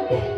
Okay.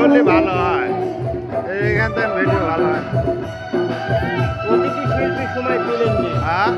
হলে ভালো হয়। এখান থেকে ভিডিও ভালো হয়। প্রতিটি শিল্পী সময় তুলে নিয়ে হ্যাঁ?